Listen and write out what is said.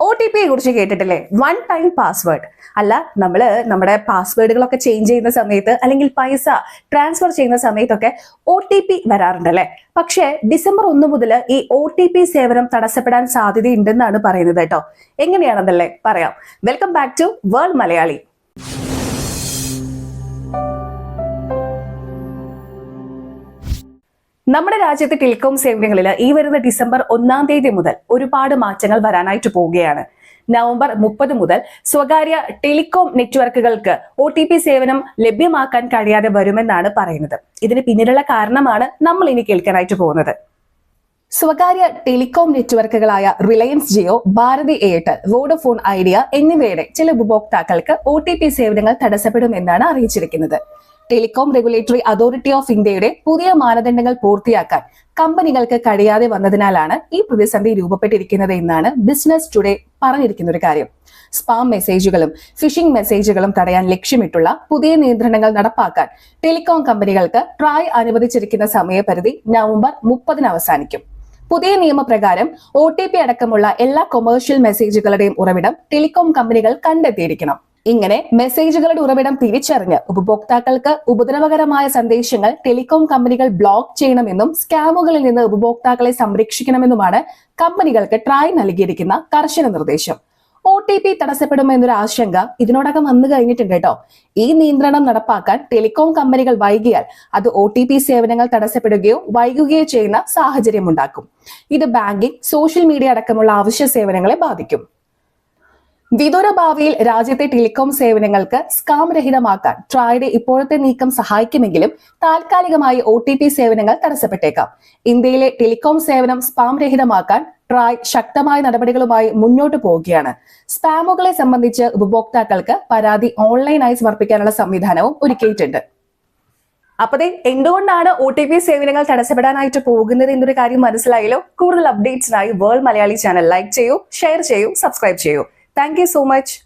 O T പിയെ കുറിച്ച് കേട്ടിട്ടില്ലേ? വൺ ടൈം പാസ്വേഡ് അല്ല നമ്മൾ നമ്മുടെ പാസ്വേഡുകളൊക്കെ ചേഞ്ച് ചെയ്യുന്ന സമയത്ത് അല്ലെങ്കിൽ പൈസ ട്രാൻസ്ഫർ ചെയ്യുന്ന സമയത്തൊക്കെ ഒ ടി പി വരാറുണ്ടല്ലേ? പക്ഷേ ഡിസംബർ ഒന്ന് മുതൽ ഈ ഒ ടി പി സേവനം തടസ്സപ്പെടാൻ സാധ്യതയുണ്ടെന്നാണ് പറയുന്നത് കേട്ടോ. എങ്ങനെയാണെന്നല്ലേ പറയാം. Welcome back to world Malayali നമ്മുടെ രാജ്യത്തെ ടെലികോം സേവനങ്ങളിൽ ഈ വരുന്ന ഡിസംബർ ഒന്നാം തീയതി മുതൽ ഒരുപാട് മാറ്റങ്ങൾ വരാനായിട്ട് പോവുകയാണ്. നവംബർ മുപ്പത് മുതൽ സ്വകാര്യ ടെലികോം നെറ്റ്വർക്കുകൾക്ക് ഒ ടി പി സേവനം ലഭ്യമാക്കാൻ കഴിയാതെ വരുമെന്നാണ് പറയുന്നത്. ഇതിന് പിന്നിലുള്ള കാരണമാണ് നമ്മൾ ഇനി കേൾക്കാനായിട്ട് പോകുന്നത്. സ്വകാര്യ telecom നെറ്റ്വർക്കുകളായ Reliance Jio Bharti Airtel Vodafone Idea എന്നിവയുടെ ചില ഉപഭോക്താക്കൾക്ക് ഒ സേവനങ്ങൾ തടസ്സപ്പെടുമെന്നാണ് അറിയിച്ചിരിക്കുന്നത്. ടെലികോം റെഗുലേറ്ററി അതോറിറ്റി ഓഫ് ഇന്ത്യയുടെ പുതിയ മാനദണ്ഡങ്ങൾ പൂർത്തിയാക്കാൻ കമ്പനികൾക്ക് കഴിയാതെ വന്നതിനാലാണ് ഈ പ്രതിസന്ധി രൂപപ്പെട്ടിരിക്കുന്നത് എന്നാണ് ബിസിനസ് ടുഡേ പറഞ്ഞിരിക്കുന്ന ഒരു കാര്യം. സ്പാം മെസ്സേജുകളും ഫിഷിംഗ് മെസ്സേജുകളും തടയാൻ ലക്ഷ്യമിട്ടുള്ള പുതിയ നിയന്ത്രണങ്ങൾ നടപ്പാക്കാൻ ടെലികോം കമ്പനികൾക്ക് ട്രായ് അനുവദിച്ചിരിക്കുന്ന സമയപരിധി നവംബർ മുപ്പതിന് അവസാനിക്കും. പുതിയ നിയമപ്രകാരം ഒ ടി പി അടക്കമുള്ള എല്ലാ കൊമേഴ്ഷ്യൽ മെസ്സേജുകളുടെയും ഉറവിടം ടെലികോം കമ്പനികൾ കണ്ടെത്തിയിരിക്കണം. ഇങ്ങനെ മെസ്സേജുകളുടെ ഉറവിടം തിരിച്ചറിഞ്ഞ് ഉപഭോക്താക്കൾക്ക് ഉപദ്രവകരമായ സന്ദേശങ്ങൾ ടെലികോം കമ്പനികൾ ബ്ലോക്ക് ചെയ്യണമെന്നും സ്കാമുകളിൽ നിന്ന് ഉപഭോക്താക്കളെ സംരക്ഷിക്കണമെന്നുമാണ് കമ്പനികൾക്ക് ട്രായ് നൽകിയിരിക്കുന്ന കർശന നിർദ്ദേശം. ഒ ടി പി തടസ്സപ്പെടുമെന്നൊരു ആശങ്ക ഇതിനോടകം വന്നു കഴിഞ്ഞിട്ടുണ്ട് കേട്ടോ. ഈ നിയന്ത്രണം നടപ്പാക്കാൻ ടെലികോം കമ്പനികൾ വൈകിയാൽ അത് ഒ ടി പി സേവനങ്ങൾ തടസ്സപ്പെടുകയോ വൈകുകയോ ചെയ്യുന്ന സാഹചര്യം ഉണ്ടാക്കും. ഇത് ബാങ്കിംഗ് സോഷ്യൽ മീഡിയ അടക്കമുള്ള അവശ്യ സേവനങ്ങളെ ബാധിക്കും. വിദൂര ഭാവിയിൽ രാജ്യത്തെ ടെലികോം സേവനങ്ങൾക്ക് സ്കാം രഹിതമാക്കാൻ ട്രായുടെ ഇപ്പോഴത്തെ നീക്കം സഹായിക്കുമെങ്കിലും താൽക്കാലികമായി ഒ സേവനങ്ങൾ തടസ്സപ്പെട്ടേക്കാം. ഇന്ത്യയിലെ ടെലികോം സേവനം സ്പാം രഹിതമാക്കാൻ ട്രായ് ശക്തമായ നടപടികളുമായി മുന്നോട്ട് പോവുകയാണ്. സ്പാമുകളെ സംബന്ധിച്ച് ഉപഭോക്താക്കൾക്ക് പരാതി ഓൺലൈനായി സമർപ്പിക്കാനുള്ള സംവിധാനവും ഒരുക്കിയിട്ടുണ്ട്. അപ്പതേ എന്തുകൊണ്ടാണ് ഒ ടി പി സേവനങ്ങൾ തടസ്സപ്പെടാനായിട്ട് പോകുന്നത് എന്നൊരു കാര്യം മനസ്സിലായല്ലോ? കൂടുതൽ അപ്ഡേറ്റ്സിനായി വേൾഡ് മലയാളി ചാനൽ ലൈക്ക് ചെയ്യൂ ഷെയർ ചെയ്യൂ സബ്സ്ക്രൈബ് ചെയ്യൂ. Thank you so much.